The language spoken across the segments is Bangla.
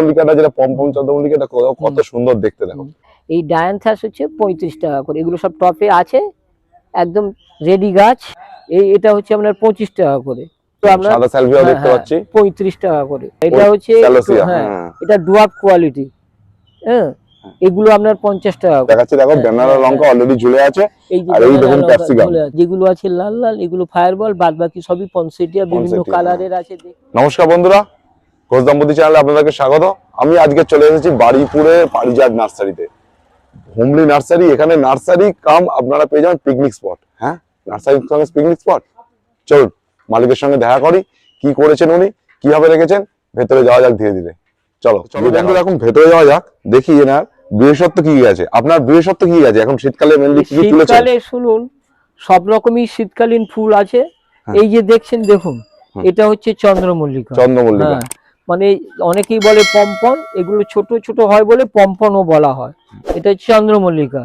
মল্লিকাটা যেটা পম্পম চন্দ্রমল্লিকা এটা কত- সুন্দর দেখতে দেখো। এই ডায়ান্থাস হচ্ছে পঁয়ত্রিশ টাকা করে। এগুলো সব টপে আছে একদম রেডি গাছ। এই এটা হচ্ছে আপনার পঁচিশ টাকা করে। সাদা হ্যাঁ, দেখতে হ্যাঁ, পাচ্ছি। পঁয়ত্রিশ টাকা করে। এটা হচ্ছে হ্যাঁ হ্যাঁ। এটা ডুয়াপ কোয়ালিটি হ্যাঁ এগুলো আপনার পঞ্চাশ টাকা করে। দেখাচ্ছি দেখো বেনানা লঙ্কা অলরেডি ঝুলে আছে। আর এই দেখুন। যেগুলো আছে লাল লাল এগুলো ফায়ারবল বাদ বাকি সবই পনসেটিয়া বিভিন্ন কালারের আছে। নমস্কার বন্ধুরা। ঘোষ দম্পতি চ্যানেলে আপনাদেরকে স্বাগত। আমি আজকে চলে এসেছি বাড়িপুরে পারিজাত নার্সারিতে। হোমলি নার্সারি এখানে নার্সারি কাম আপনারা পেয়ে যাবেন পিকনিক স্পট হ্যাঁ? নার্সারি সঙ্গে পিকনিক স্পট চলুন মালিকের সঙ্গে দেখা করি কি করেছেন উনি কীভাবে রেখেছেন ভেতরে যাওয়া যাক ধীরে ধীরে। চলো চলো বন্ধুরা এখন ভেতরে যাওয়া যাক দেখি এনার বিশেষত্ব কি কি আছে। আপনার বিশেষত্ব কি আছে? এখন শীতকালে মেনলি কি শীতকালে শুনুন সব রকমই শীতকালীন ফুল আছে। হ্যাঁ। এই যে দেখছেন দেখুন এটা হচ্ছে চন্দ্রমল্লিকা। চন্দ্রমল্লিকা। হ্যাঁ। মানে অনেকেই বলে পম্পন এগুলো ছোট ছোট হয় বলে পম্পনও বলা হয়। এটা চন্দ্রমল্লিকা।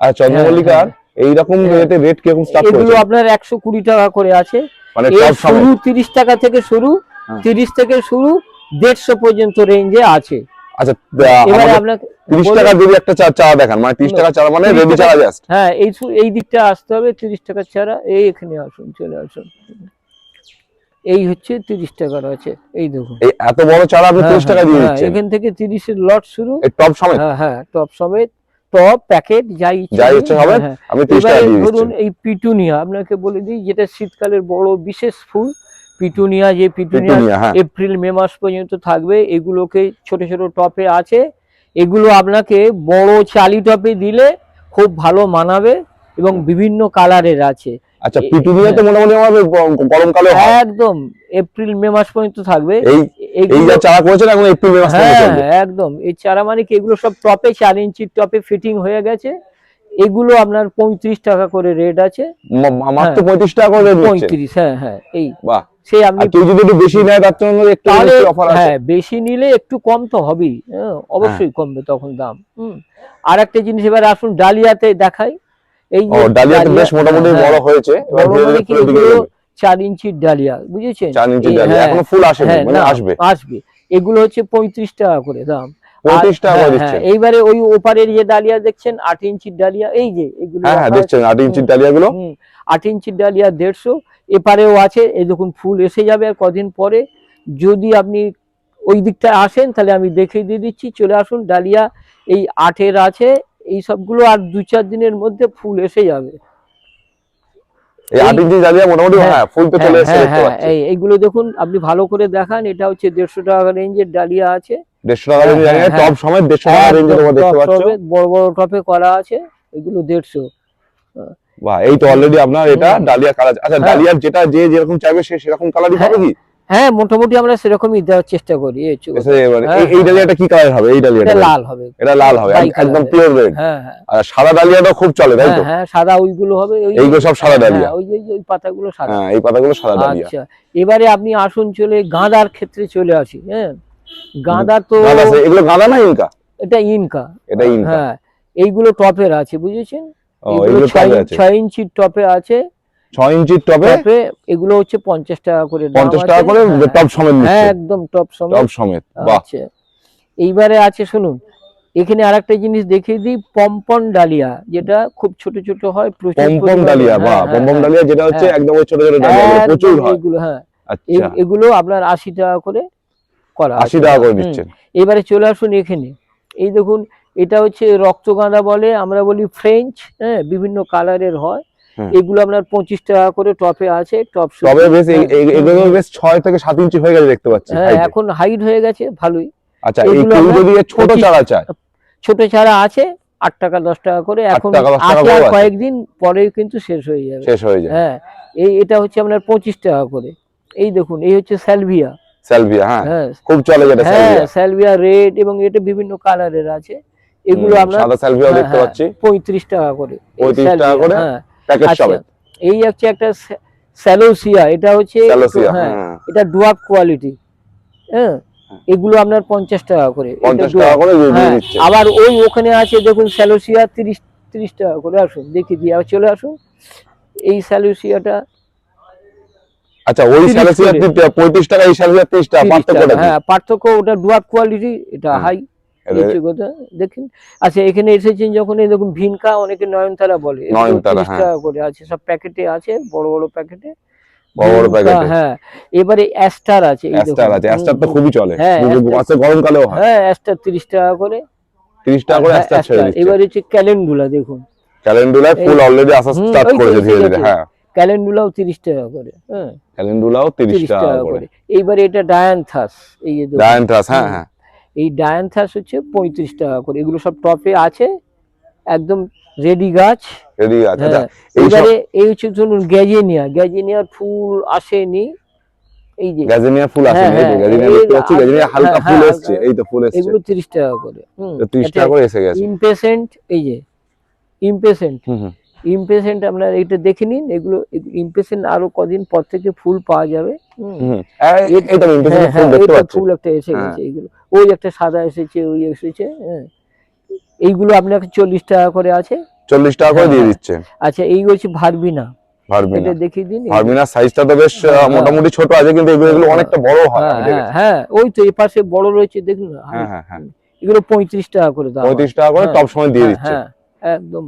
আর চন্দ্রমল্লিকার এইরকম হ্যাঁ। রেটে রেট কীরকম স্টার্ট এগুলো আপনার একশো কুড়ি টাকা করে আছে। মানে শুরু তিরিশ টাকা থেকে শুরু হ্যাঁ। তিরিশ থেকে শুরু দেড়শো পর্যন্ত রেঞ্জে আছে। আচ্ছা এবারে আমাদের আপনাকে তিরিশ টাকা যদি একটা চা- চারা দেখান মানে তিরিশ টাকা চারা মানে 30 রেডি চারা জাস্ট হ্যাঁ এই এই দিকটা আসতে হবে তিরিশ টাকা ছাড়া এই এখানে আসুন চলে আসুন। এই হচ্ছে তিরিশ টাকার আছে এই দেখুন। এই এত বড় চারা আপনি হ্যাঁ, তিরিশ টাকা হ্যাঁ, দিয়ে হ্যাঁ, দিচ্ছেন। এখান থেকে তিরিশের লট শুরু। টপ সমেত? হ্যাঁ হ্যাঁ টপ সমেত। টপ প্যাকেট যাই যাই ইচ্ছে হবে, আমি তিরিশ টাকা এবারে দিয়ে ধরুন এই পিটুনিয়া আপনাকে বলে দিই যেটা শীতকালের বড় বিশেষ ফুল। পিটুনিয়া যে পিটুনিয়া এপ্রিল মে মাস পর্যন্ত থাকবে এগুলোকে ছোট ছোট টপে আছে। এগুলো আপনাকে বড় চালি টপে দিলে খুব ভালো মানাবে এবং বিভিন্ন কালারের আছে। আচ্ছা পিটুনিয়া তো মোটামুটি আমাদের গরমকালে হয়। একদম এপ্রিল মে মাস পর্যন্ত থাকবে। এই এই যা চারা করেছেন এখন এপ্রিল মে মাস হ্যাঁ একদম। এই চারা মানে কি এগুলো সব টপে চার ইঞ্চির টপে ফিটিং হয়ে গেছে। এগুলো আপনার পঁয়ত্রিশ টাকা করে রেট আছে। মাত্র হ্যাঁ। পঁয়ত্রিশ টাকা করে দিচ্ছে। পঁয়ত্রিশ হ্যাঁ হ্যাঁ এই। বাহ। সেই আপনি কেউ যদি একটু বেশি নেয় তার জন্য একটু অফার আছে। হ্যাঁ বেশি নিলে একটু কম তো হবেই। হ্যাঁ, অবশ্যই কমবে তখন দাম। হুম। আর একটা জিনিস এবার আসুন ডালিয়াতে দেখাই। এই ডালিয়া বেশ মোটামুটি হ্যাঁ, বড় হয়েছে এবার ধীরে ধীরে ফুলের দিকে চার ইঞ্চির ডালিয়া বুঝেছেন? চার ইঞ্চি এই- ডালিয়া হ্যাঁ, এখনও ফুল আসেনি হ্যাঁ, মানে আসবে। আসবে। এগুলো হচ্ছে পঁয়ত্রিশ টাকা করে দাম। পঁয়ত্রিশ টাকা হ্যাঁ, দিচ্ছে হ্যাঁ, এইবারে ওই ওপারের যে ডালিয়া দেখছেন আট ইঞ্চির ডালিয়া এই যে এগুলো হ্যাঁ হ্যাঁ দেখছেন আট ইঞ্চির। ডালিয়া গুলো আট ইঞ্চির ডালিয়া দেড়শো এপারেও আছে এই দেখুন ফুল এসে যাবে আর কদিন পরে। যদি আপনি ওই দিকটা আসেন তাহলে আমি দেখে দিয়ে দিচ্ছি চলে আসুন ডালিয়া এই আটের আছে এই সবগুলো আর দু চার দিনের মধ্যে ফুল এসে যাবে। এই আট ইঞ্চি ডালিয়া মোটামুটি হ্যাঁ, হ্যাঁ ফুল তো চলে হ্যাঁ এসেছে হ্যাঁ দেখতে পাচ্ছি। এই এইগুলো দেখুন আপনি ভালো করে দেখান এটা হচ্ছে দেড়শো টাকা রেঞ্জের ডালিয়া আছে। দেড়শো টাকা জায়গায় টপ সময় দেড়শো টাকা রেঞ্জে একদম দেখতে টপ বড় বড় টপে করা আছে এগুলো দেড়শো। বাহ এই তো অলরেডি আপনার এটা ডালিয়া কালার আচ্ছা। ডালিয়ার যেটা যে যেরকম চাইবে সে সেরকম কালারই পাবে কি? হ্যাঁ মোটামুটি আমরা সেরকমই দেওয়ার চেষ্টা করি এই হ্যাঁ। ডালিয়াটা কি কালার হবে? এই ডালিয়াটা লাল হবে। এটা লাল হবে একদম পিওর রেড হ্যাঁ হ্যাঁ। আর সাদা ডালিয়াটাও খুব চলে তাই তো? হ্যাঁ সাদা ওইগুলো হবে ওই এইগুলো সব সাদা ডালিয়া। ওই পাতাগুলো সাদা। হ্যাঁ এই পাতাগুলো সাদা ডালিয়া। আচ্ছা এবারে আপনি আসুন চলে গাঁদার ক্ষেত্রে চলে আসি হ্যাঁ? গাঁদা তো এগুলো গাঁদা না ইনকা? এটা ইনকা। এটা ইনকা। হ্যাঁ এইগুলো টপের আছে বুঝেছেন? ও এগুলো এগুলো ছয় টপে আছে। ছয় ইঞ্চির টপে আছে। ছয় ইঞ্চির টপে এগুলো হচ্ছে পঞ্চাশ টাকা করে পঞ্চাশ টাকা করে হ্যাঁ, টপ সমেত হ্যাঁ একদম টপ সমেত। টপ সমেত আচ্ছা। এইবারে আছে শুনুন এখানে আরেকটা জিনিস দেখিয়ে দিই পম্পন ডালিয়া যেটা খুব ছোট ছোট হয় প্রচুর পমপম ডালিয়া হ্যাঁ, বাহ হ্যাঁ, হ্যাঁ। ডালিয়া যেটা হচ্ছে। একদম ছোট ছোট ডালিয়া প্রচুর হয়। এগুলো হ্যাঁ। আচ্ছা। এগুলো আপনার আশি টাকা করে করা আশি। টাকা করে দিচ্ছেন। এবারে চলে আসুন এখানে। এই দেখুন এটা হচ্ছে রক্তগাঁদা বলে আমরা বলি ফ্রেঞ্চ হ্যাঁ বিভিন্ন কালারের হয়। এগুলো আপনার পঁচিশ টাকা করে টপে আছে টপ। বেশ এই- হ্যাঁ, এগুলো বেশ ছয় থেকে সাত ইঞ্চি হয়ে গেছে দেখতে পাচ্ছি হ্যাঁ এখন হাইট হয়ে গেছে ভালোই। আচ্ছা এগুলো যদি ছোট চারা চায়? ছোট ছাড়া আছে আট টাকা দশ টাকা করে এখন। কয়েকদিন পরে কিন্তু শেষ হয়ে যাবে। শেষ হয়ে যায় হ্যাঁ এই এটা হচ্ছে আপনার পঁচিশ টাকা করে। এই দেখুন এই হচ্ছে স্যালভিয়া স্যালভিয়া হ্যাঁ হ্যাঁ। খুব চলে যেটা হ্যাঁ স্যালভিয়া স্যালভিয়া রেড এবং এটা বিভিন্ন কালারের আছে। এগুলো আপনার সাদা স্যালভিয়াও হ্যাঁ, দেখতে হ্যাঁ, পাচ্ছি। পঁয়ত্রিশ টাকা করে। এই 35 টাকা করে? হ্যাঁ। প্যাকেট আচ্ছা সমেত এই হচ্ছে একটা স্যালোসিয়া এটা হচ্ছে হ্যাঁ হ্যাঁ। এটা ডুয়াপ কোয়ালিটি হ্যাঁ এগুলো আপনার পঞ্চাশ টাকা করে হ্যাঁ, আবার ওই ওখানে আছে দেখুন স্যালোসিয়া তিরিশ তিরিশ টাকা করে আসুন দেখি দিয়ে চলে আসুন। এই স্যালোসিয়াটা আচ্ছা ওই 30 পঁয়ত্রিশ টাকা এই স্যালাসিয়া তিরিশ টাকা 30 পার্থক্যটা টাকা, কি? হ্যাঁ পার্থক্য ওটা ডুয়ার্ট কোয়ালিটি এটা হাই দেখেন। আচ্ছা এখানে এসেছেন যখন এই দেখুন ভিনকা অনেকে নয়নতারা বলে। নয়নতারা, 30 হ্যাঁ। টাকা করে আছে সব প্যাকেটে আছে বড় বড় প্যাকেটে। বড় বড় প্যাকেটে। হ্যাঁ। এবারে অ্যাস্টার আছে অ্যাস্টার আছে। অ্যাস্টার তো খুবই চলে। হ্যাঁ, গরমকালেও হয়। হ্যাঁ অ্যাস্টার টাকা করে। তিরিশ টাকা করে অ্যাস্টার ছেড়ে দিচ্ছে। এবার হচ্ছে ক্যালেন্ডুলা দেখুন। ক্যালেন্ডুলায় ফুল অলরেডি আসা স্টার্ট করেছে ধীরে ধীরে হ্যাঁ। ক্যালেন্ডুলাও তিরিশ টাকা করে হ্যাঁ। ক্যালেন্ডুলাও তিরিশ টাকা করে। এইবারে এটা ডায়ানথাস এই যে। ডায়ান্ট্রাস হ্যাঁ হ্যাঁ। এই ডায়ানথাস হচ্ছে পঁয়ত্রিশ টাকা করে। এগুলো সব টপে আছে একদম রেডি গাছ। রেডি আছে আচ্ছা। হ্যাঁ এবারে এই হচ্ছে ধরুন গ্যাজেনিয়া। গ্যাজেনিয়ার ফুল আসেনি। এই যে গ্যাজেনিয়া ফুল হ্যাঁ, হ্যাঁ, গ্যাজেনিয়া হালকা হ্যাঁ, ফুল হালকা। এই তো ফুল এগুলো তিরিশ টাকা করে। হুম তিরিশ টাকা করে এসে গেছে। ইমপেশেন্ট এই যে ইমপেশেন্ট হুম। ইমপেশেন্ট আপনারা এটা দেখে নিন এগুলো ইমপেশেন্ট আরও কদিন পর থেকে ফুল পাওয়া যাবে। হ্যাঁ, ফুল হ্যাঁ, পাচ্ছি। ফুল একটা এসে হ্যাঁ। গেছে এইগুলো। ওই একটা সাদা এসেছে ওই এসেছে হ্যাঁ। এইগুলো আপনাকে চল্লিশ টাকা করে আছে। চল্লিশ টাকা করে দিয়ে হ্যাঁ। দিচ্ছে। আচ্ছা এই হচ্ছে ভারবিনা। দেখিয়ে দিন। সাইজটা তো বেশ হ্যাঁ। মোটামুটি ছোট আছে কিন্তু এগুলো হ্যাঁ। অনেকটা বড় হয় হ্যাঁ হ্যাঁ হ্যাঁ ওই তো এই পাশে বড় রয়েছে দেখুন। হ্যাঁ হ্যাঁ হ্যাঁ। এগুলো পঁয়ত্রিশ টাকা করে দাম পঁয়ত্রিশ টাকা করে হ্যাঁ, সময় দিয়ে হ্যাঁ, দিচ্ছে। হ্যাঁ একদম।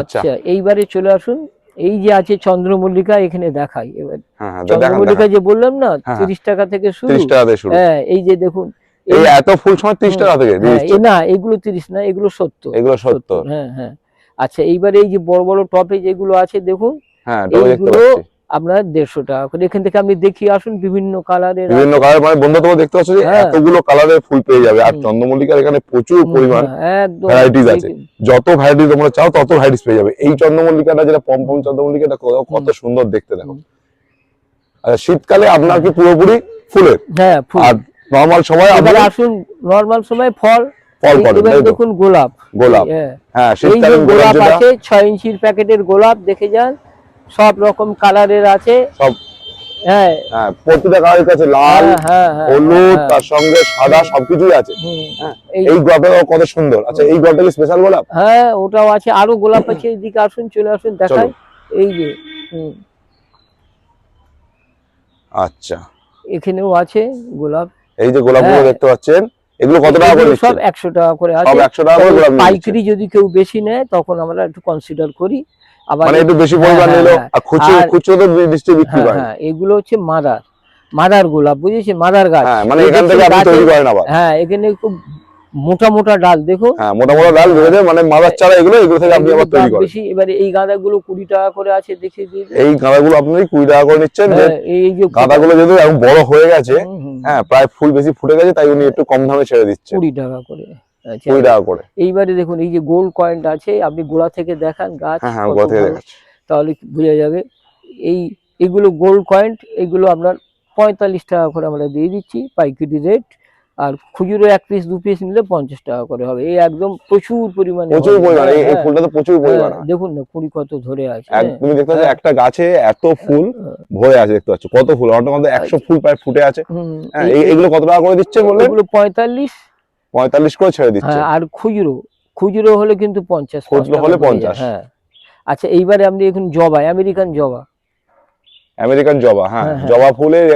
আচ্ছা। এইবার এইবারে চলে আসুন। এই যে আছে চন্দ্রমল্লিকা এখানে দেখাই। এবার হ্যাঁ হ্যাঁ চন্দ্রমল্লিকা যে বললাম না হ্যাঁ, তিরিশ টাকা থেকে শুরু। টাকা হ্যাঁ এই যে দেখুন এই এত ফুল সময় তিরিশ টাকা থেকে না এগুলো তিরিশ না এগুলো সত্তর। এগুলো সত্তর। হ্যাঁ হ্যাঁ। আচ্ছা এইবারে এই যে বড় বড় টপে যেগুলো আছে দেখুন। হ্যাঁ এটাও আপনার দেড়শো টাকা করে। এখান থেকে আপনি দেখি আসুন বিভিন্ন কালারের বিভিন্ন কালার মানে বন্ধু তোমরা দেখতে পাচ্ছ যে হ্যাঁ। এতগুলো কালারের ফুল পেয়ে যাবে। আর। চন্দ্রমল্লিকার এখানে প্রচুর পরিমাণ এই- আছে। যত ভ্যারাইটি তোমরা চাও তত ভ্যারাইটিস পেয়ে যাবে। এই চন্দ্রমল্লিকাটা যেটা পম পম চন্দ্রমল্লিকাটা কত- সুন্দর দেখতে দেখো। আচ্ছা শীতকালে আপনার কি পুরোপুরি ফুলের? হ্যাঁ আর নর্মাল সময় আপনার আসুন নর্মাল সময় ফল। ফল? দেখুন গোলাপ। গোলাপ। হ্যাঁ। হ্যাঁ শীতকালীন গোলাপ গোলাপ আছে ছয় ইঞ্চির প্যাকেটের গোলাপ দেখে যান। সব রকম কালারের আছে। সব। হ্যাঁ। হ্যাঁ প্রতিটা কালারের কাছে লাল হ্যাঁ, হ্যাঁ, হ্যাঁ, হলুদ তার সঙ্গে সাদা সবকিছুই আছে। এই গোলাপটাও কত সুন্দর। আচ্ছা এই গোলাপটা কি স্পেশাল গোলাপ? হ্যাঁ ওটাও আছে। আরও গোলাপ আছে এইদিকে আসুন চলে আসুন দেখাই। এই যে আচ্ছা। এখানেও আছে গোলাপ। এই যে গোলাপগুলো। দেখতে পাচ্ছেন এগুলো কত টাকা করে সব দিচ্ছেন একশো টাকা করে সব আছে টাকা করে গোলাপ পাইকারি যদি কেউ বেশি নেয় তখন আমরা একটু কনসিডার করি। আবার একটু বেশি পরিমাণ নিলো আর খুচরো খুচরো তো নিশ্চয়ই বিক্রি হ্যাঁ এগুলো হচ্ছে মাদার মাদার গোলাপ বুঝেছেন? মাদার গাছ। হ্যাঁ মানে এখান থেকে আপনি তৈরি করেন আবার। হ্যাঁ এখানে খুব মোটা মোটা ডাল দেখুন। হ্যাঁ মোটা মোটা ডাল বেঁধে মানে মাদার চারা এগুলো এগুলো থেকে আপনি আবার তৈরি করেন। বেশি এবারে এই গাঁদাগুলো কুড়ি টাকা করে আছে দিন। এই গাঁদাগুলো আপনি কুড়ি টাকা করে নিচ্ছেন হ্যাঁ, এই যে গাঁদাগুলো যেহেতু এখন বড় হয়ে গেছে হ্যাঁ প্রায় ফুল বেশি ফুটে গেছে তাই উনি একটু কম দামে ছেড়ে দিচ্ছে। কুড়ি টাকা করে। কুড়ি টাকা করে। এইবারে দেখুন এই যে গোল্ড কয়েন আছে আপনি গোড়া থেকে দেখান গাছ হ্যাঁ হ্যাঁ তাহলে বোঝা যাবে। এই এগুলো গোল্ড কয়েন এগুলো আপনার পঁয়তাল্লিশ টাকা করে আমরা দিয়ে দিচ্ছি পাইকারি রেট আর খুচরো এক পিস দু পিস নিলে পঞ্চাশ টাকা করে হবে। এই একদম প্রচুর পরিমাণে প্রচুর। পরিমাণ এই হ্যাঁ, ফুলটা তো প্রচুর পরিমাণ দেখুন না কুড়ি কত ধরে আছে। তুমি দেখতে পাচ্ছ। একটা গাছে এত ফুল। ভরে আছে দেখতে পাচ্ছ। কত ফুল একশো ফুল প্রায় ফুটে আছে। এগুলো কত টাকা করে দিচ্ছে এগুলো পঁয়তাল্লিশ পঁয়তাল্লিশ করে ছেড়ে দিচ্ছে। হ্যাঁ আর খুচরো খুচরো হলে কিন্তু পঞ্চাশ খুচরো হলে 50 হ্যাঁ। আচ্ছা এইবারে আপনি এখন জবা আমেরিকান জবা। আমেরিকান জবা হ্যাঁ হ্যাঁ, হ্যাঁ। জবা ফুলের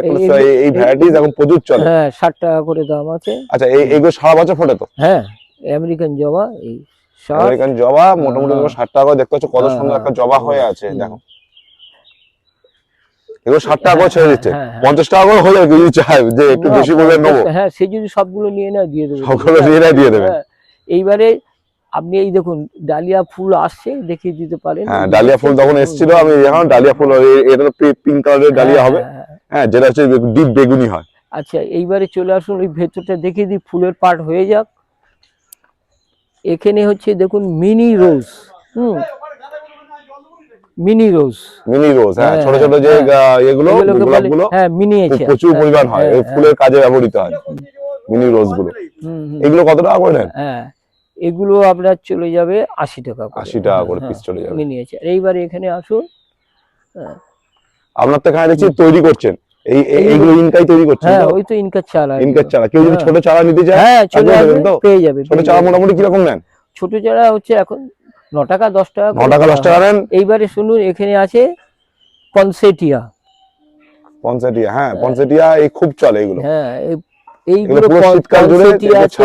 এই- ভ্যারাইটিস এখন প্রচুর চলে। হ্যাঁ ষাট টাকা করে দাম আছে। আচ্ছা এই এইগুলো সারা বছর ফোটে তো? হ্যাঁ আমেরিকান জবা এই আমেরিকান জবা মোটামুটি। ষাট টাকা দেখতে পাচ্ছ কত সুন্দর একটা। জবা হয়ে আছে দেখো। এগুলো ষাট টাকা করে ছেড়ে হ্যাঁ, দিচ্ছে। হ্যাঁ, হ্যাঁ। পঞ্চাশ টাকা করে হলে যদি চাই যে একটু বেশি করে নেব? হ্যাঁ সে যদি সবগুলো নিয়ে নেয় দিয়ে দেবো। সবগুলো নিয়ে নেয় দিয়ে হ্যাঁ, এইবারে আপনি এই দেখুন ডালিয়া ফুল আসছে দেখিয়ে দিতে পারেন। হ্যাঁ ডালিয়া ফুল তখন এসেছিল আমি এখন ডালিয়া ফুল এটা তো পিঙ্ক কালারের ডালিয়া হ্যাঁ, হবে। হ্যাঁ, হ্যাঁ। হ্যাঁ যেটা হচ্ছে ডিপ বেগুনি হয়। আচ্ছা এইবারে চলে আসুন ওই ভেতরটা দেখিয়ে দিই ফুলের পার্ট হয়ে যাক। এখানে হচ্ছে দেখুন mini rose hmm. Mini rose mini rose হ্যাঁ হ্যাঁ, ছোট ছোট যে হ্যাঁ। এগুলো গোলাপগুলো হ্যাঁ খুব মিনিয়েচার প্রচুর পরিমাণ হয় এই ফুলের কাজে ব্যবহৃত হয় মিনি রোজগুলো। এগুলো কত টাকা করে নেন? হ্যাঁ এগুলো আপনার চলে যাবে আশি টাকা আশি টাকা করে পিস চলে যাবে। মিনিয়েচার এইবারে এখানে আসুন। আপনার তো এখানে দেখছি তৈরি করছেন। এই এই- এই- এইগুলো ইনকাই তৈরি করছেন হ্যাঁ ওই তো ইনকার চারা। ইনকার চারা। কেউ যদি হ্যাঁ। ছোট চারা নিতে চায় হ্যাঁ চলে দেবেন তো? পেয়ে যাবে ছোট চারা যাবে। মোটামুটি কীরকম নেন? ছোট চারা হচ্ছে এখন ন টাকা দশ টাকা ন টাকা দশ টাকা নেন এইবারে শুনুন এখানে আছে পনসেটিয়া। পনসেটিয়া হ্যাঁ পনসেটিয়া এই খুব চলে এগুলো। হ্যাঁ এই- এইগুলো পনসেটিয়া আছে।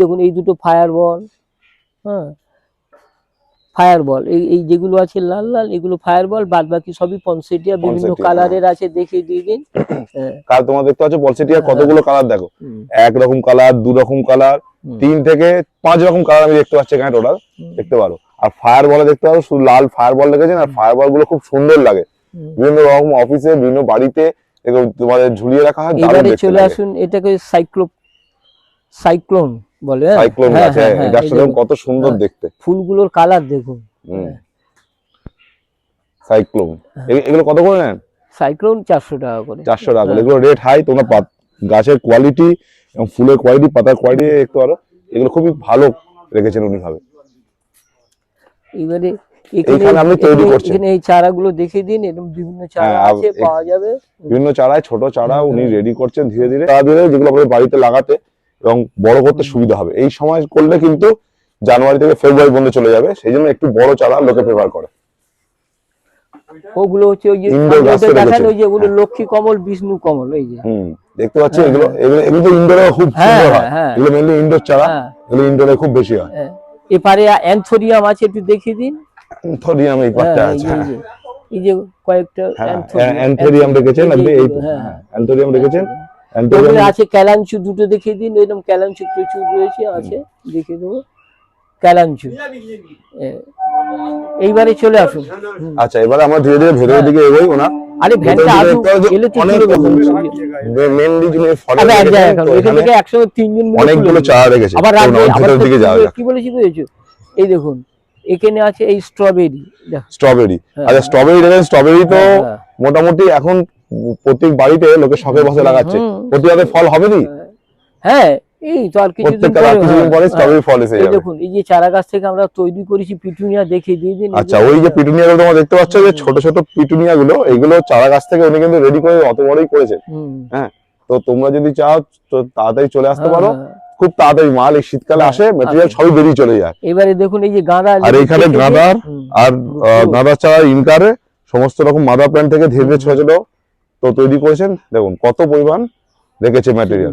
দেখুন এই দুটো ফায়ার বল হ্যাঁ ফায়ার বল এই এই যেগুলো আছে লাল লাল এগুলো ফায়ার বল বাদ বাকি সবই পনসেটিয়া বিভিন্ন কালারের আছে দেখিয়ে দিয়ে দিন। হ্যাঁ, কাল তোমরা দেখতে পাচ্ছ পনসেটিয়া কতগুলো কালার দেখো। এক রকম কালার দু রকম কালার তিন থেকে পাঁচ রকম কালার আমি দেখতে পাচ্ছি এখানে টোটাল দেখতে পারো। আর ফায়ার বলে দেখতে পারো শুধু লাল ফায়ার বল দেখেছেন আর ফায়ার বলগুলো খুব সুন্দর লাগে। বিভিন্ন রকম অফিসে বিভিন্ন বাড়িতে তোমাদের ঝুলিয়ে রাখা হয় এবারে চলে আসুন এটাকে সাইক্লো সাইক্লোন বলে হ্যাঁ? সাইক্লোন হ্যাঁ, আছে হ্যাঁ, হ্যাঁ, এই সাথে দেখুন, কত সুন্দর হ্যাঁ। দেখতে। ফুলগুলোর কালার দেখুন। সাইক্লোন হ্যাঁ। এগুলো কত করে নেন? সাইক্লোন চারশো টাকা করে। চারশো টাকা করে। হ্যাঁ। এগুলো রেট হাই তোমরা গাছের কোয়ালিটি এবং ফুলের কোয়ালিটি পাতার কোয়ালিটি একটু আরও এগুলো খুবই ভালো রেখেছেন উনি ভাবে। এবারে এইখানে আপনি তৈরি করছেন। এখানে এই চারাগুলো দেখে দিন এরকম বিভিন্ন চারা হ্যাঁ, আছে পাওয়া যাবে। বিভিন্ন চারায় ছোট চারা হ্যাঁ, উনি হ্যাঁ। রেডি করছেন ধীরে ধীরে। চারা ধীরে যেগুলো আপনাদের বাড়িতে লাগাতে এবং বড় করতে সুবিধা হবে। এই সময় করলে কিন্তু জানুয়ারি থেকে ফেব্রুয়ারি পর্যন্ত চলে যাবে। সেই জন্য একটু বড় চারা লোকে প্রেফার করে। ওগুলো হচ্ছে ওই যে Indoor আমি গাছ ওদের তো দেখানো রেখেছে। ওই যে ওগুলো লক্ষ্মী কমল বিষ্ণু কমল এই যে। হুম দেখতে পাচ্ছি হ্যাঁ, এগুলো এগুলো এগুলো তো ইনডোরে খুব হ্যাঁ, সুন্দর হয়। হ্যাঁ। এগুলো মেনলি ইনডোর চারা। হ্যাঁ, এগুলো ইনডোরে খুব বেশি হয়। হ্যাঁ। এপারে অ্যান্থোরিয়াম আছে একটু দেখিয়ে দিন। থরিয়াম এই হ্যাঁ, পাটটা এই আছে এই হ্যাঁ। যে- এই যে কয়েকটা হ্যাঁ অ্যান্থোরিয়াম অ্যান্থোরিয়াম রেখেছেন আপনি? এই হ্যাঁ, হ্যাঁ। অ্যান্থোরিয়াম রেখেছেন অ্যান্থোরিয়াম। আছে ক্যালাঞ্চু দুটো দেখিয়ে দিন। এরকম ক্যালাঞ্চু প্রচুর রয়েছে আছে। দেখিয়ে দেবো। ক্যালাঞ্চু। এইবারে চলে আসুন। আচ্ছা এবারে আমরা ধীরে ধীরে ভেতরের দিকে এগোই ওনার। আরে ভ্যানটা এলে তো অনেক যিনি। এখান থেকে একসঙ্গে তিনজন মিলে অনেকগুলো। চারা রেখেছে আবার রাখবে আবার দিকে যাওয়া কি- বলেছি বুঝেছ এই দেখুন এখানে আছে এই স্ট্রবেরি স্ট্রবেরি হ্যাঁ। আচ্ছা স্ট্রবেরি রেখেছেন স্ট্রবেরি তো হ্যাঁ, মোটামুটি এখন প্রত্যেক বাড়িতে লোকে শখের বসে লাগাচ্ছে। প্রতিবাদে ফল হবে নি হ্যাঁ। এই তো আর কিছুদিন পরে কিছুদিন হ্যাঁ, পরে হ্যাঁ। স্ট্রবেরি ফল এসে যাবে দেখুন এই যে চারা গাছ থেকে আমরা তৈরি করেছি পিটুনিয়া দেখিয়ে দিয়ে দিন আচ্ছা ওই যে পিটুনিয়া গুলো তোমরা দেখতে পাচ্ছ যে ছোট ছোট পিটুনিয়া গুলো এগুলো চারা গাছ থেকে উনি কিন্তু রেডি করে অত বড়ই করেছেন হুম, তো তোমরা যদি চাও তো তাড়াতাড়ি চলে আসতে পারো হ্যাঁ। খুব তাড়াতাড়ি মাল এই শীতকালে হ্যাঁ, আসে মেটেরিয়াল আসে। সবই বেরিয়ে চলে যায় এবারে দেখুন এই যে গাঁদা আর দেখে দিন। গাঁদার আর গাঁদার চারা ইনকারে সমস্ত রকম মাদার প্ল্যান্ট থেকে ধীরে ধীরে ছোট ছোট তো তৈরি করেছেন দেখুন কত পরিমাণ রেখেছে ম্যাটেরিয়াল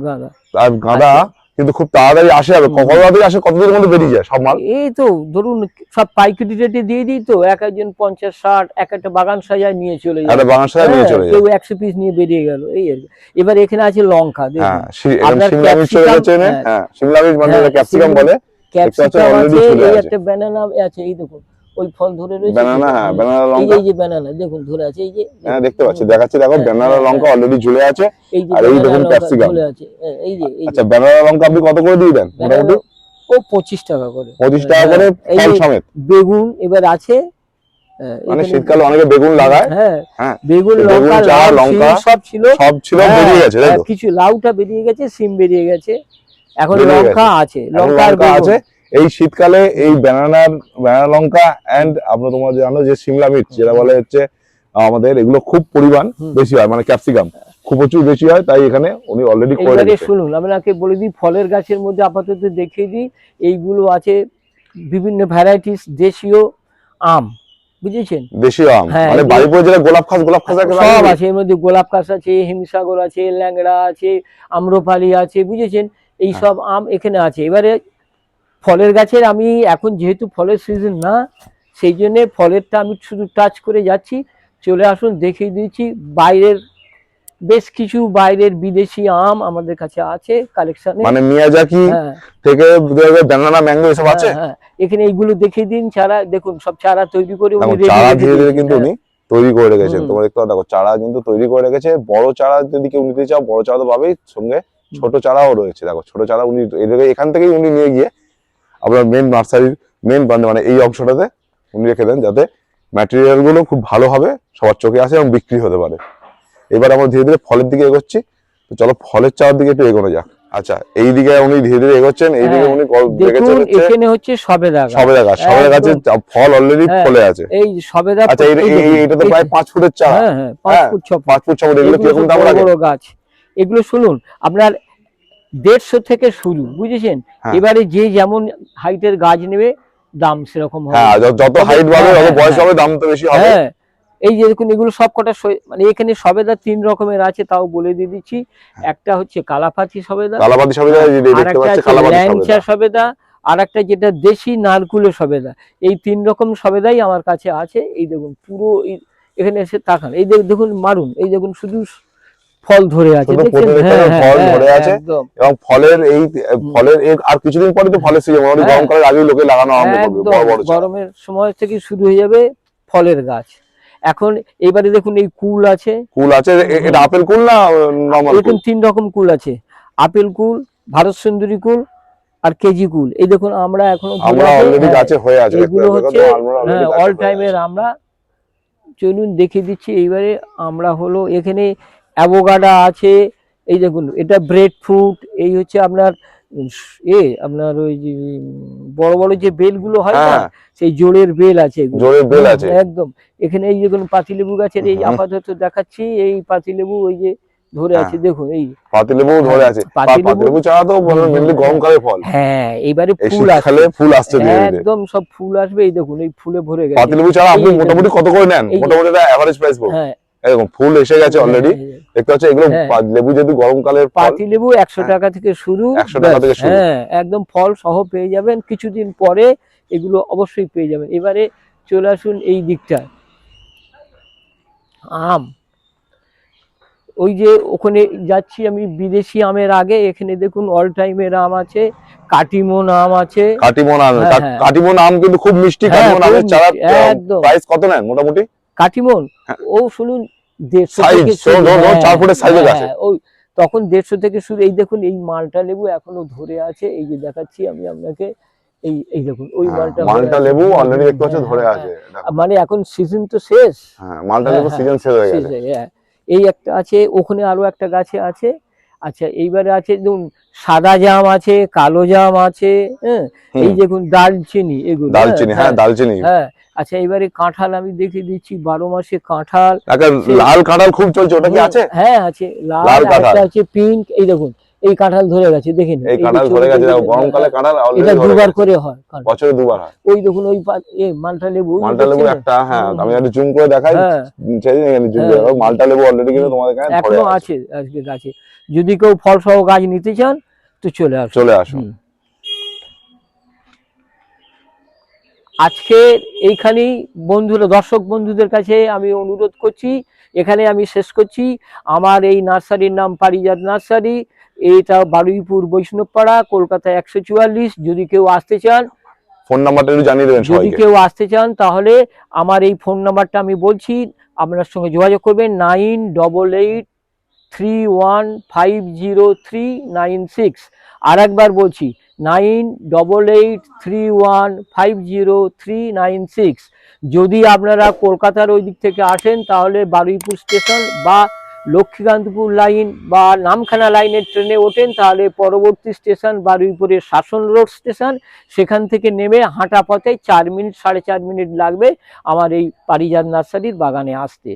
আর গাঁদা কিন্তু খুব তাড়াতাড়ি আসে হুম। কত তাড়াতাড়ি আসে কতদিনের মধ্যে বেরিয়ে যায়? সব মাল? এই তো ধরুন সব পাইকারি রেটে দিয়ে দিই তো এক একজন পঞ্চাশ ষাট এক একটা বাগান সাজায় নিয়ে চলে যায়। একটা বাগান সাথে নিয়ে হ্যাঁ, চলে যায়। কেউ একশো পিস নিয়ে বেরিয়ে গেল এই আর। এবার এখানে আছে লঙ্কা হ্যাঁ শি- এরকম শিমলা মির্চ চলে এনে, হ্যাঁ। হ্যাঁ শিমলা মির্চ মানে হ্যাঁ, ক্যাপসিকাম বলে। ক্যাপসিকাম আছে এই একটা ব্যানানা আছে এই দেখুন। ওই ফল ধরে রয়েছে ব্যানানা হ্যাঁ ব্যানানা লঙ্কা। এই যে ব্যানানা দেখুন ধরে আছে এই যে হ্যাঁ দেখতে পাচ্ছি দেখাচ্ছি দেখো হ্যাঁ, ব্যানানা হ্যাঁ, লঙ্কা অলরেডি ঝুলে আছে আর এই দেখুন লঙ্কা ঝুলে আছে হ্যাঁ, এই যে আচ্ছা ব্যানানা লঙ্কা আপনি কত করে দিয়ে দেন মোটামুটি? ও পঁচিশ টাকা করে। পঁচিশ টাকা করে ফল সমেত। বেগুন এবার আছে হ্যাঁ, মানে শীতকালে অনেকে বেগুন লাগায়। হ্যাঁ হ্যাঁ বেগুন লঙ্কা লঙ্কা, সব ছিল। সব ছিল হ্যাঁ, বেরিয়ে গেছে হ্যাঁ, কিছু লাউটা বেরিয়ে গেছে সিম বেরিয়ে গেছে। এখন লঙ্কা আছে লঙ্কা আছে। এই শীতকালে এই ব্যানানার ব্যানানা লঙ্কা অ্যান্ড আপনার তোমরা জানো যে সিমলা মির্চ যেটা বলে হচ্ছে আমাদের এগুলো খুব পরিমাণ বেশি হয় মানে ক্যাপসিকাম। খুব প্রচুর বেশি হয় তাই এখানে উনি অলরেডি করে রেখেছে শুনুন আপনাকে বলে দিই ফলের গাছের মধ্যে আপাতত দেখিয়ে দিই এইগুলো আছে বিভিন্ন ভ্যারাইটিস দেশীয় আম বুঝেছেন? দেশীয় আম হ্যাঁ, মানে বাড়িপুরে যেটা গোলাপ খাস গোলাপ খাস সব আছে এর মধ্যে গোলাপ কাশ আছে হিমসাগর আছে ল্যাংড়া আছে আম্রপালি আছে বুঝেছেন? এই হ্যাঁ। সব আম এখানে আছে। এবারে ফলের গাছের আমি এখন যেহেতু ফলের সিজন না সেই জন্য ফলেরটা আমি শুধু টাচ করে যাচ্ছি। চলে আসুন দেখিয়ে দিচ্ছি। বাইরের বেশ কিছু বাইরের বিদেশি আম আমাদের কাছে আছে কালেকশনে মানে মিয়াজাকি হ্যাঁ। থেকে ব্যানানা ম্যাঙ্গো এসব আছে? হ্যাঁ, হ্যাঁ। এখানে এইগুলো দেখিয়ে দিন চারা দেখুন সব চারা তৈরি করে উনি চারা ধীরে ধীরে কিন্তু হ্যাঁ। উনি তৈরি করে রেখেছেন। হুম। তোমরা দেখতে দেখো চারা কিন্তু তৈরি করে রেখেছে। বড় চারা যদি কেউ নিতে চাও বড় চারা তো পাবেই। সঙ্গে ছোট চারাও রয়েছে দেখো ছোট চারা উনি এখান থেকেই উনি নিয়ে গিয়ে আপনার মেন নার্সারির মেন মানে এই অংশটাতে উনি রেখে দেন যাতে ম্যাটেরিয়ালগুলো খুব ভালো হবে সবার চোখে আসে এবং বিক্রি হতে পারে। এবার আমরা ধীরে ধীরে ফলের দিকে এগোচ্ছি। তো চলো ফলের চারার দিকে একটু এগোনো যাক। আচ্ছা এই দিকে উনি ধীরে ধীরে এগোচ্ছেন এই দিকে হ্যাঁ, উনি দেখুন এখানে হচ্ছে সবেদা গাছ। সবেদা গাছ সবেদা গাছে ফল অলরেডি হ্যাঁ। ফলে আছে। এই সবেদা আচ্ছা এইটা তো প্রায় পাঁচ ফুটের চারা। হ্যাঁ হ্যাঁ পাঁচ হ্যাঁ, ফুট ছ ফুট। পাঁচ ফুট ছ ফুট এগুলো এগুলো কীরকম দাম লাগে? বড় গাছ। এগুলো শুনুন আপনার দেড়শো থেকে শুরু বুঝেছেন? হ্যাঁ। এবারে যে যেমন হাইটের গাছ নেবে দাম সেরকম হবে। হ্যাঁ যত হাইট বাড়বে হ্যাঁ, বয়স। হবে দাম তো বেশি হবে। হ্যাঁ এই যে দেখুন এগুলো সব কটা সই- মানে এখানে সবেদা তিন রকমের আছে তাও বলে দিয়ে দিচ্ছি। একটা হচ্ছে কালাপাতি সবেদা কালাপাতি সবেদা আর দেখতে সবেদা। আর একটা যেটা দেশি নারকুলে সবেদা। এই তিন রকম সবেদাই আমার কাছে আছে। এই দেখুন পুরো এখানে এসে তাকান। এই দেখ- দেখুন মারুন। এই দেখুন শুধু ফল ধরে আছে হ্যাঁ ফল হ্যাঁ ধরে হ্যাঁ, আছে। এবং ফলের এই ফলের আর কিছুদিন পরে তো ফলের সিজন হ্যাঁ। গরমকালের আগেই লোকে লাগানো আরম্ভ করবে বড় বড় গরমের সময় থেকে শুরু হয়ে যাবে ফলের গাছ। এখন এবারে দেখুন এই কুল আছে। কুল আছে এটা আপেল কুল না নর্মাল এরকম তিন রকম কুল আছে। আপেল কুল ভারত সুন্দরী কুল আর কেজি কুল। এই দেখুন আমরা এখনও আমরা অলরেডি গাছে হয়ে আছে এগুলো হচ্ছে হ্যাঁ অল টাইমের আমরা চলুন দেখিয়ে দিচ্ছি এইবারে আমরা হলো এখানে অ্যাভোগাডা আছে এই দেখুন এটা ব্রেড ফ্রুট এই হচ্ছে আপনার এ আপনার ওই যে বড় বড় যে বেলগুলো হয় না হ্যাঁ সেই জোরের বেল আছে জোরের বেল আছে। একদম। এখানে এই দেখুন পাতিলেবু গাছের এই আপাতত দেখাচ্ছি এই পাতিলেবু ওই যে ধরে হ্যাঁ। আছে দেখুন এই। পাতিলেবু ধরে আছে। পাতিলেবু- পাতিলেবু চারা তো মেনলি গরমকালে ফল। হ্যাঁ এইবারে ফুল আসবে। ফুল আসছে একদম সব ফুল আসবে এই দেখুন এই ফুলে ভরে গেছে। পাতিলেবু চারা আপনি মোটামুটি কত করে নেন? মোটামুটি এটা এভারেজ প্রাইস পড়বে হ্যাঁ এরকম ফুল এসে গেছে অলরেডি। দেখতে পাচ্ছ এগুলো হ্যাঁ। লেবু যেহেতু গরমকালের ফল পাতিলেবু একশো হ্যাঁ। টাকা থেকে শুরু 100 টাকা থেকে শুরু। হ্যাঁ একদম ফল সহ পেয়ে যাবেন কিছুদিন পরে এগুলো অবশ্যই পেয়ে যাবেন এবারে চলে আসুন এই দিকটায় আম ওই যে ওখানে যাচ্ছি আমি বিদেশি আমের আগে এখানে দেখুন অল টাইমের আম আছে কাটিমন আম আছে কাটিমন আম। কাটিমন আম কিন্তু খুব মিষ্টি কাটিমন আমের চারা। প্রাইস কত নেন মোটামুটি কাটিমন। ও শুনুন দেড়শো থেকে হ্যাঁ, চার ফুটের size হ্যাঁ, আছে। ওই তখন দেড়শো থেকে শুরু এই দেখুন এই মালটা লেবু এখনও ধরে আছে এই যে দেখাচ্ছি আমি আপনাকে এই এই দেখুন ওই মালটা মালটা লেবু অলরেডি দেখতে পাচ্ছ ধরে আছে। মানে এখন সিজন তো শেষ হ্যাঁ মালটা লেবু সিজন শেষ হয়ে গেছে। এই একটা আছে ওখানে আরও একটা গাছে আছে আচ্ছা এইবারে আছে দেখুন সাদা জাম আছে কালো জাম আছে হ্যাঁ এই দেখুন দালচিনি এগুলো হ্যাঁ, দালচিনি হ্যাঁ দালচিনি হ্যাঁ আচ্ছা এবারে কাঁঠাল আমি দেখে দিচ্ছি বারো মাসে কাঁঠাল। লাল কাঁঠাল খুব চলছে ওটা কি আছে? হ্যাঁ আছে। লাল কাঁঠাল। একটা আছে পিঙ্ক এই দেখুন এই কাঁঠাল ধরে গেছে দেখেন এই কাঁঠাল ধরে গেছে গরমকালে কাঁঠাল এটা দুবার করে হয়। বছরে দুবার হয়। ওই দেখুন ওই পা- এ মালটা লেবু মালটা লেবু একটা হ্যাঁ আমি একটু জুম করে দেখাই। হ্যাঁ। সেই এখানে জুম করে হ্যাঁ। মালটা লেবু অলরেডি কিন্তু তোমাদের ধরে এখনও আছে। আছে আজকে গাছে। যদি কেউ ফল সহ গাছ নিতে চান তো চলে আসুন। চলে আসুন। হুম। আজকে এইখানেই বন্ধুরা দর্শক বন্ধুদের কাছে আমি অনুরোধ করছি এখানে আমি শেষ করছি। আমার এই নার্সারির নাম পারিজাত নার্সারি এটা বারুইপুর বৈষ্ণবপাড়া কলকাতা একশো চুয়াল্লিশ। যদি কেউ আসতে চান ফোন নাম্বারটা একটু জানিয়ে দেবেন যদি কেউ আসতে চান তাহলে আমার এই ফোন নাম্বারটা আমি বলছি আপনার সঙ্গে যোগাযোগ করবেন nine double eight three one five zero three nine six. আর একবার বলছি nine double eight three one five zero three nine six. যদি আপনারা কলকাতার ওই দিক থেকে আসেন, তাহলে বারুইপুর স্টেশন বা লক্ষ্মীকান্তপুর লাইন বা নামখানা লাইনের ট্রেনে ওঠেন, তাহলে পরবর্তী স্টেশন বারুইপুরের শাসন রোড স্টেশন। সেখান থেকে নেমে হাঁটা পথে চার মিনিট, সাড়ে চার মিনিট লাগবে আমার এই পারিজাত নার্সারির বাগানে আসতে।